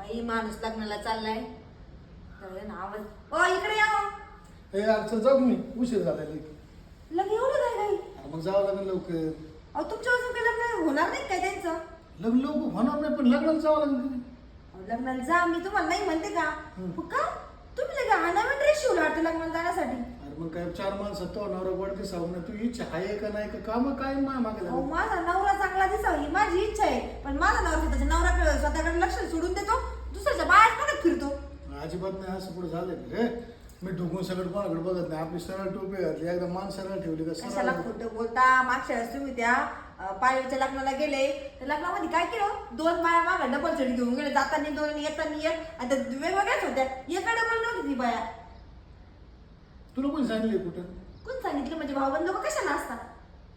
बाई माणूस लग्नाला चाललाय. तर ना आवाज. ओ इकडे या हो. हे जाऊ मी? उशीर झाला. लग्न एवढं काय काही अरे मग जावं लागेल लवकर. अहो तुमच्या अजून काही लग्न होणार नाही काय त्यांचं? लग्न लवकर होणार नाही पण लग्नाला जावं लागेल अहो, लग्नाला जा मी तुम्हाला नाही म्हणते का? हं. का? तुम्ही लगे हा नवीन ड्रेस शिवला वाटतं लग्नाला जाण्यासाठी. मग काय चार माणसं तो नवरा गोड दिसावं ना तू इच्छा आहे का नाही का काम काय मागे अहो लागलं? माझा नवरा चांगला दिसावा ही माझी इच्छा आहे. पण माझा नवरा स्वतःच्या नवऱ्याकडे स्वतःकडे लक्ष सोडून देतो दुसऱ्याच्या बाहेर बघत फिरतो. अजिबात नाही असं पुढे झालं रे? मी ढुकून सगळं कोणाकडे बघत नाही. आपली सरळ टोपी घातली एकदा मान सरळ ठेवली का कशाला सरळ खोटं बोलता? मागच्या वेळेस तुम्ही त्या अं, पायरीच्या लग्नाला गेले. तर लग्नामध्ये काय केलं? दोन बाया मागा डबल चढी घेऊन गेले. जाताना दोन येताना एक आणि त्या वेगवेगळ्याच होत्या. एका डबल नव्हती ती बाया. तुला कोणी सांगितले कुठं? कोण सांगितलं? म्हणजे भाऊबंद कशाला असतात?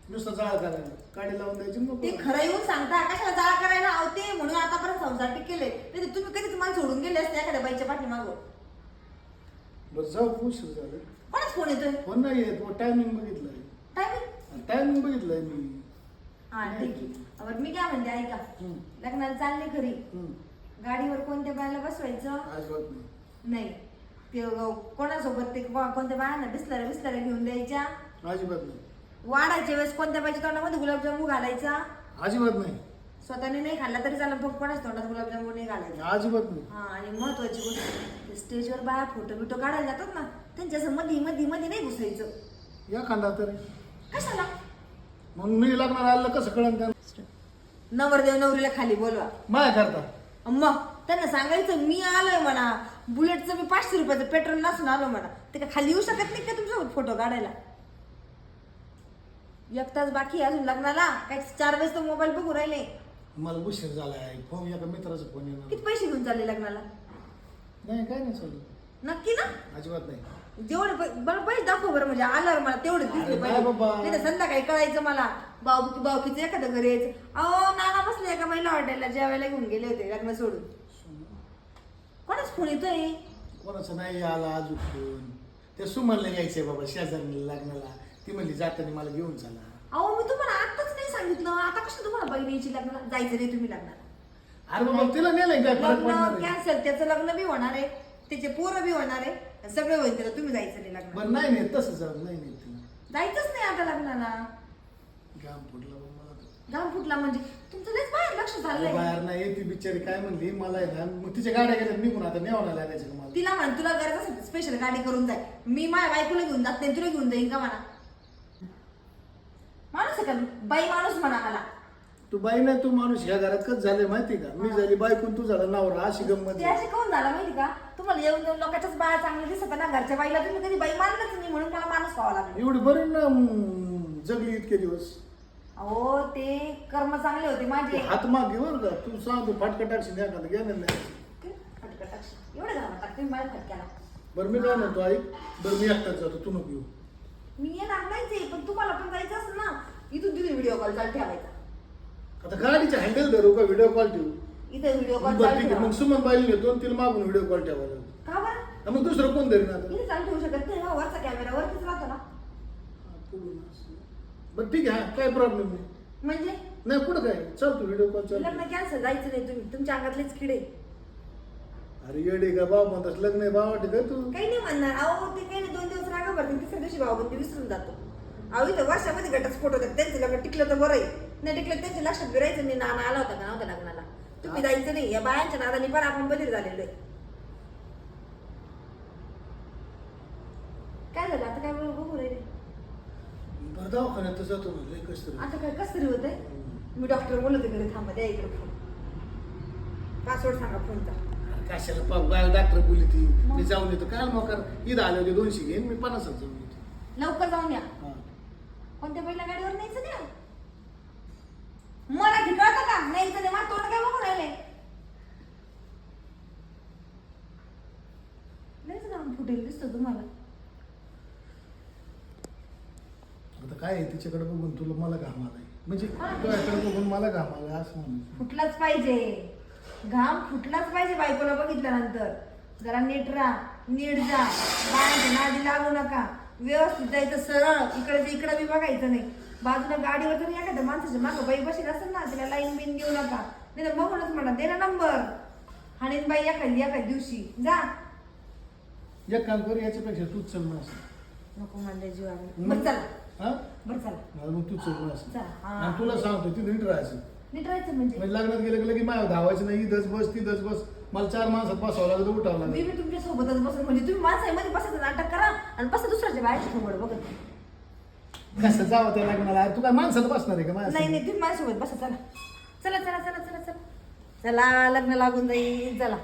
नुसतं जाळ करायला. काडी लावून द्यायची मग ते खरं येऊन सांगता कशाला जाळा करायला अहो ते म्हणून आतापर्यंत संसार केले नाही तर तुम्ही कधीच मला सोडून गेले असते एखाद्या बाईच्या पाठीमागं? बरं जाऊ उशीर झालं. कोणाच फोन येतोय? फोन नाही येत टायमिंग बघितलंय. टायमिंग टायमिंग बघितलंय मी. हा ठीक आहे. बरं मी काय म्हणते ऐका. हम्म. लग्नाला चालले हम्म. गाडीवर कोणत्या बायला बसवायचं? अजिबात नाही. नाही. ते कोणासोबत ते कोणत्या बायांना बिसलाऱ्या बिसलाऱ्या घेऊन द्यायच्या? अजिबात नाही. वाढायच्या वेळेस कोणत्या बाईच्या तोंडामध्ये? गुलाबजामू घालायचा? अजिबात नाही. स्वतःने नाही खाल्ला तरी चालेल पण कोणाच तोंडात गुलाबजामू नाही घालायचा. अजिबात नाही. हा आणि महत्वाची गोष्ट ते स्टेजवर बाया फोटो बिटो काढायला जातात ना त्यांच्या मध्ये मध्ये मध्ये नाही घुसायचं. या खांदा तरी. कशाला? मग मी लग्नाला आलं कसं कळण त्या नवरदेव नवरीला खाली बोलवा. माया करता. मग त्यांना सांगायचं मी आलोय म्हणा. बुलेटचं मी पाचशे रुपयाचं पेट्रोल नसून आलो म्हणा. ते काय खाली येऊ शकत नाही का तुमच्यासोबत फोटो काढायला? एक तास बाकी आहे अजून लग्नाला. काय चार वेळेस तर मोबाईल बघू राहिले. मला उशीर झाला आहे फोन एका मित्राचा फोन येणार किती पैसे घेऊन चालले लग्नाला? नाही काय नाही चालू. नक्की ना? अजिबात नाही. जेवढे पै- बरं पैसे दाखव बरं म्हणजे. आल्यावर मला तेवढे दिसले अरे पाहिजे. बाबा. नाही तर संध्याकाळी कळायचं मला. बावकी बावकीचं एखादं घरी यायचं. अहो नाना बसले एका महिला हॉटेलला. जेवायला घेऊन गेले होते लग्न सोडून. फोन येतोय कोणाचं नाही आला अजून फोन ते सुमनला यायचंय बाबा शेजारी लग्नाला. ती म्हणली जाताना मला घेऊन चला. अहो मी तुम्हाला आताच नाही सांगितलं. आता कसं तुम्हाला बहिणीची लग्न जायचं नाही तुम्ही लग्नाला. अरे बाबा तिला नेलंय काय फरक लग्न पडणार आहे? कॅन्सल त्याचं लग्न बी होणार आहे. त्याचे पोरं बी होणार आहे. सगळं होईल त्याला तुम्ही जायचं नाही लग्न बरं नाही नाही तसं जाऊ नाही नाही तिला. जायचंच नाही आता लग्नाला. घाम फुटला बा मला तर. घाम फुटला म्हणजे? तुमचं लयच बाहेर लक्ष झालंय बाहेर नाही ती बिचारी काय म्हणली? मला आहे ना मग तिच्या गाड्या गेल्या निघून आता नेवायला लागायचं का मला? तिला म्हण तुला गरज असेल स्पेशल गाडी करून जाय. मी माझ्या बायकोला घेऊन जात नाही तुला घेऊन जाईन का म्हणा? माणूस आहे का? बाई माणूस म्हणा मला. तू बाई नाही तू माणूस ह्या घरात कच झाले माहिती का? मी झाली बायकून तू झाला नवरा अशी गंमत ते आहे. असे कोण झालं माहिती का? तुम्हाला येऊन येऊन लोकांच्याच बाया चांगली दिसत ना घरच्या बाईला तुम्ही कधी बाई मानलंच नाही म्हणून मला माणूस खावा लागला. एवढी बरी ना हम्म, जगली इतके दिवस. अहो ते कर्म चांगले होते माझे. हात मागे बरं का. तू सांग तू फाटका टाकशील या का? घेणार नाही फटका टाकशील. एवढं घालून टाकते मी माझ्या फटक्याला. बरं मी काय म्हणतो आई बरं मी एकटाच जातो तू नको येऊ. मी येणार नाहीच आहे, पण तुम्हाला पण जायचं असेल ना. इथून तिथे व्हिडिओ कॉल चालू ठेवायचा. आता गाडीचा हँडल धरू का? व्हिडिओ कॉल ठेवू? इथे व्हिडिओ कॉल बरं चालू ठीक आहे मग ठेवा सुमन बाईल घेतो आणि तिला मागून व्हिडिओ कॉल ठेवायला लावतो. का बरं? हा, मग दुसरं कोण धरीन आता? इथे चालू ठेवू शकत नाही ना. वरचा कॅमेरा वरतीच राहतो ना. हा, असं. बरं ठीक आहे हा काय प्रॉब्लेम नाही. म्हणजे? नाही कुठं काय? चल तू व्हिडिओ कॉल चाल लग्न कॅन्सल जायचं नाही तुम्ही. तुमच्या अंगातलेच किडे. अरे येडे का बाबा म्हणतात लग्न आहे बाबा वाटत काय तू? काही नाही म्हणणार. अहो ते काही नाही दोन दिवस रागा भरतील तिसऱ्या दिवशी भावबंदी विसरून जातो. अहो इथं वर्षामध्ये घटस्फोट होतात त्यांचं लग्न टिकलं तर बरं आहे. नाही टिकलं तर त्यांच्या लक्षात बिरायचं नाही नाना आला होता का नव्हता लग्नाला? तुम्ही जायचं नाही. या बायांच्या नादाने पण आपण बधीर झालेलो आहे. काय झालं? आता काय बघू दवाखान्यात तर जातो म्हणलं लय कसं तरी. आता काय कसं तरी होतंय मी डॉक्टर बोलत घरी थांबा द्या इकडे फोन पासवर्ड सांगा फोनचा अरे कशाला पाहू बाय डॉक्टर बोलली ती मी जाऊन येतो काय मग ईद आले होते दोनशे घेईन मी पन्नासच जाऊन येतो लवकर जाऊन या हा. कोणत्या पहिल्या गाडीवर न्यायचं द्या मला ठिकाणं का न्यायचं नाही मला तोंड काय बघून राहिले लयच जाऊन फुटेल दिसतो तुम्हाला आता काय आहे? तिच्याकडे बघून तुला मला घाम आलाय म्हणजे तुझ्याकडे बघून मला घाम आलाय असं म्हणून. फुटलाच पाहिजे. घाम फुटलाच पाहिजे बायकोला बघितल्यानंतर. जरा नीट राहा नीट जा. बायांच्या नादी लागू नका. व्यवस्थित जायचं सरळ. इकडे इकडे बी बघायचं नाही. बाजूला गाडीवर जरी एखाद्या माणसाच्या मागं बाई बसेल असेल ना तिला लाईन बिन देऊ नका. नाही तर बघूनच म्हणा दे ना नंबर. हाणीन बाई एखादी एखाद्या दिवशी. जा. एक काम कर याच्यापेक्षा तूच चल. नको म्हणले जीवाने मग? बरं चला. हा? बरं चला. मला मग तूच चल असं. चला, हा. आणि तुला सांगतो ती नीट राहायचं. नीट राहायचं म्हणजे? म्हणजे लग्नात गेलं की माझ्या धावायचं नाही दस बस ती दस बस. मला चार माणसात बसावं लागतं उठावं मी लागतं बी तुमच्या सोबतच बसून. म्हणजे तुम्ही माणसामध्ये बसायचं नाटक करा आणि बसा दुसऱ्याच्या बाहेरच्या समोर बघत कसं जावं त्या लग्नाला? अरे तू काय माणसात बसणार आहे का माझ्या नाही नाही तुम्ही माझ्यासोबत बसा चला चला. चला चला चला चला. चला लग्न लागून जाईल. चला.